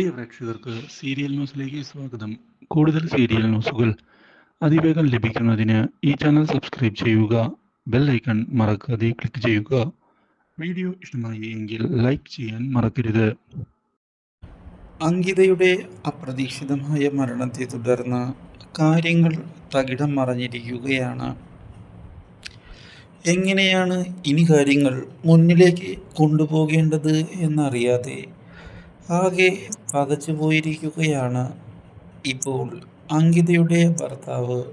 പ്രിയ പ്രേക്ഷകർക്ക് സീരിയൽ ന്യൂസിലേക്ക് സ്വാഗതം. കൂടുതൽ സീരിയൽ ന്യൂസുകൾ അതിവേഗം ലഭിക്കുന്നതിന് ഈ ചാനൽ സബ്സ്ക്രൈബ് ചെയ്യുക ബെൽ ഐക്കൺ മറക്കാതെ ക്ലിക്ക് ചെയ്യുക. വീഡിയോ ഇഷ്ടമായി എങ്കിൽ ലൈക്ക് ചെയ്യാൻ മറക്കരുത്. അങ്കിതയുടെ അപ്രതീക്ഷിതമായ മരണത്തെ തുടർന്ന് കാര്യങ്ങൾ തകിടം മറഞ്ഞിരിക്കുകയാണ്. എങ്ങനെയാണ് ഇനി കാര്യങ്ങൾ മുന്നിലേക്ക് കൊണ്ടുപോകേണ്ടത് എന്നറിയാതെ ആകെ പതച്ചു പോയിരിക്കുകയാണ് ഇപ്പോൾ അങ്കിതയുടെ ഭർത്താവ്.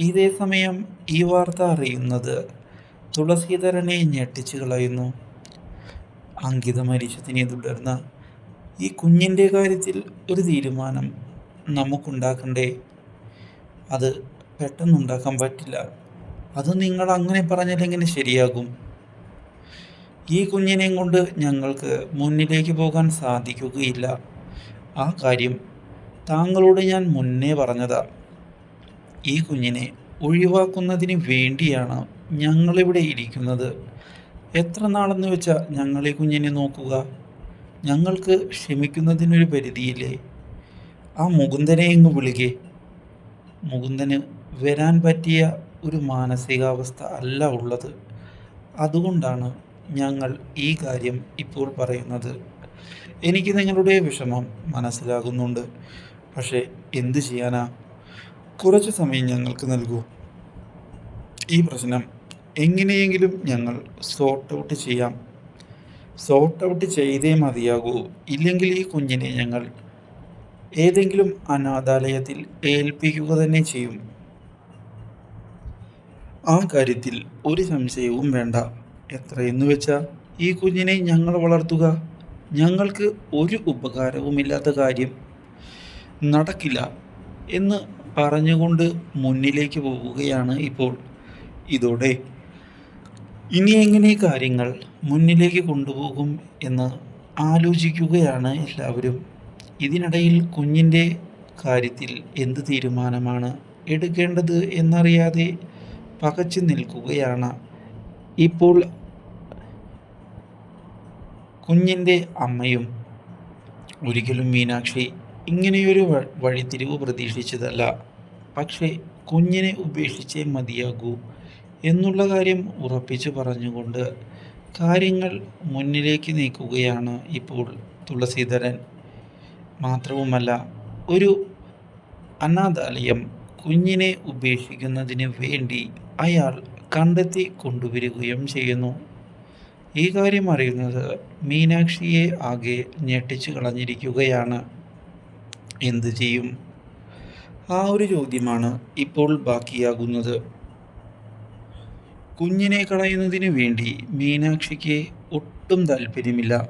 ഇതേ സമയം ഈ വാർത്ത അറിയുന്നത് തുളസീധരനെ ഞെട്ടിച്ചു കളയുന്നു. അങ്കിത മരിച്ചതിനെ തുടർന്ന് ഈ കുഞ്ഞിന്റെ കാര്യത്തിൽ ഒരു തീരുമാനം നമുക്കുണ്ടാക്കണ്ടേ? അത് പെട്ടെന്നുണ്ടാക്കാൻ പറ്റില്ല. അത് നിങ്ങൾ അങ്ങനെ പറഞ്ഞാൽ എങ്ങനെ ശരിയാകും? ഈ കുഞ്ഞിനെയും കൊണ്ട് ഞങ്ങൾക്ക് മുന്നിലേക്ക് പോകാൻ സാധിക്കുകയില്ല. ആ കാര്യം താങ്കളോട് ഞാൻ മുന്നേ പറഞ്ഞതാ. ഈ കുഞ്ഞിനെ ഒഴിവാക്കുന്നതിന് വേണ്ടിയാണ് ഞങ്ങളിവിടെ ഇരിക്കുന്നത്. എത്ര നാളെന്ന് വെച്ചാൽ ഞങ്ങൾ ഈ കുഞ്ഞിനെ നോക്കുക? ഞങ്ങൾക്ക് ക്ഷമിക്കുന്നതിനൊരു പരിധിയില്ലേ? ആ മുകുന്ദനെ ഇങ്ങ് വിളിക്കേ. മുകുന്ദന് വരാൻ പറ്റിയ ഒരു മാനസികാവസ്ഥ അല്ല ഉള്ളത്. അതുകൊണ്ടാണ് ഞങ്ങൾ ഈ കാര്യം ഇപ്പോൾ പറയുന്നത്. എനിക്ക് നിങ്ങളുടെ വിഷമം മനസ്സിലാകുന്നുണ്ട്. പക്ഷേ എന്ത് ചെയ്യാനാ? കുറച്ച് സമയം ഞങ്ങൾക്ക് നൽകൂ. ഈ പ്രശ്നം എങ്ങനെയെങ്കിലും ഞങ്ങൾ സോർട്ട് ഔട്ട് ചെയ്യാം. സോർട്ട് ഔട്ട് ചെയ്തേ മതിയാകൂ. ഇല്ലെങ്കിൽ ഈ കുഞ്ഞിനെ ഞങ്ങൾ ഏതെങ്കിലും അനാഥാലയത്തിൽ ഏൽപ്പിക്കുക തന്നെ ചെയ്യും. ആ കാര്യത്തിൽ ഒരു സംശയവും വേണ്ട. എത്രയെന്ന് വെച്ചാൽ ഈ കുഞ്ഞിനെ ഞങ്ങൾ വളർത്തുക. ഞങ്ങൾക്ക് ഒരു ഉപകാരവുമില്ലാത്ത കാര്യം നടക്കില്ല എന്ന് പറഞ്ഞുകൊണ്ട് മുന്നിലേക്ക് പോവുകയാണ് ഇപ്പോൾ. ഇതോടെ ഇനി എങ്ങനെ കാര്യങ്ങൾ മുന്നിലേക്ക് കൊണ്ടുപോകും എന്ന് ആലോചിക്കുകയാണ് എല്ലാവരും. ഇതിനിടയിൽ കുഞ്ഞിന്റെ കാര്യത്തിൽ എന്ത് തീരുമാനമാണ് എടുക്കേണ്ടത് എന്നറിയാതെ പകച്ചു നിൽക്കുകയാണ് ഇപ്പോൾ കുഞ്ഞിന്റെ അമ്മയും ഒരിക്കലും മീനാക്ഷി ഇങ്ങനെയൊരു വഴി വഴിത്തിരിവ് പ്രതീക്ഷിച്ചതല്ല. പക്ഷേ കുഞ്ഞിനെ ഉപേക്ഷിച്ചേ മതിയാകൂ എന്നുള്ള കാര്യം ഉറപ്പിച്ചു പറഞ്ഞുകൊണ്ട് കാര്യങ്ങൾ മുന്നിലേക്ക് നീക്കുകയാണ് ഇപ്പോൾ തുളസീധരൻ. മാത്രവുമല്ല ഒരു അനാഥാലയം കുഞ്ഞിനെ ഉപേക്ഷിക്കുന്നതിന് വേണ്ടി അയാൾ കണ്ടെത്തി കൊണ്ടുവരികയും ചെയ്യുന്നു. ഈ കാര്യം അറിയുന്നത് മീനാക്ഷിയെ ആകെ ഞെട്ടിച്ചു കളഞ്ഞിരിക്കുകയാണ്. എന്തു ചെയ്യും? ആ ഒരു ചോദ്യമാണ് ഇപ്പോൾ ബാക്കിയാകുന്നത്. കുഞ്ഞിനെ കളയുന്നതിന് വേണ്ടി മീനാക്ഷിക്ക് ഒട്ടും താല്പര്യമില്ല.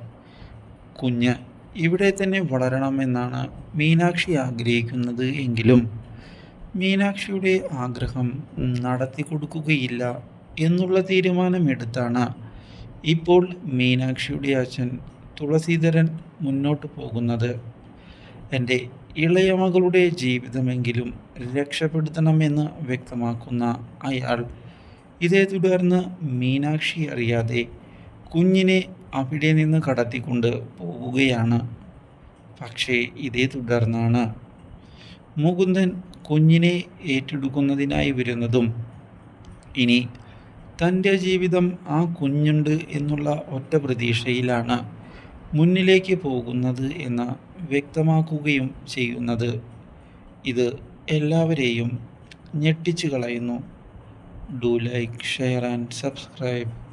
കുഞ്ഞ് ഇവിടെ തന്നെ വളരണമെന്നാണ് മീനാക്ഷി ആഗ്രഹിക്കുന്നത് എങ്കിലും മീനാക്ഷിയുടെ ആഗ്രഹം നടത്തി കൊടുക്കുകയില്ല എന്നുള്ള തീരുമാനമെടുത്താണ്. ഇപ്പോൾ മീനാക്ഷിയുടെ അച്ഛൻ തുളസീധരൻ മുന്നോട്ട് പോകുന്നത്. എന്റെ ഇളയ മകളുടെ ജീവിതമെങ്കിലും രക്ഷപ്പെടുത്തണമെന്ന് വ്യക്തമാക്കുന്ന അയാൾ. ഇതേ തുടർന്ന് മീനാക്ഷി അറിയാതെ കുഞ്ഞിനെ അവിടെ നിന്ന് കടത്തിക്കൊണ്ട് പോവുകയാണ്. പക്ഷേ ഇതേ തുടർന്നാണ് മുകുന്ദൻ കുഞ്ഞിനെ ഏറ്റെടുക്കുന്നതിനായി വരുന്നതും ഇനി തന്റെ ജീവിതം ആ കുഞ്ഞുണ്ട് എന്നുള്ള ഒറ്റ പ്രതീക്ഷയിലാണ് മുന്നിലേക്ക് പോകുന്നത് എന്ന് വ്യക്തമാക്കുകയും ചെയ്യുന്നത്. ഇത് എല്ലാവരെയും ഞെട്ടിച്ചു കളയുന്നു. Do like share and subscribe.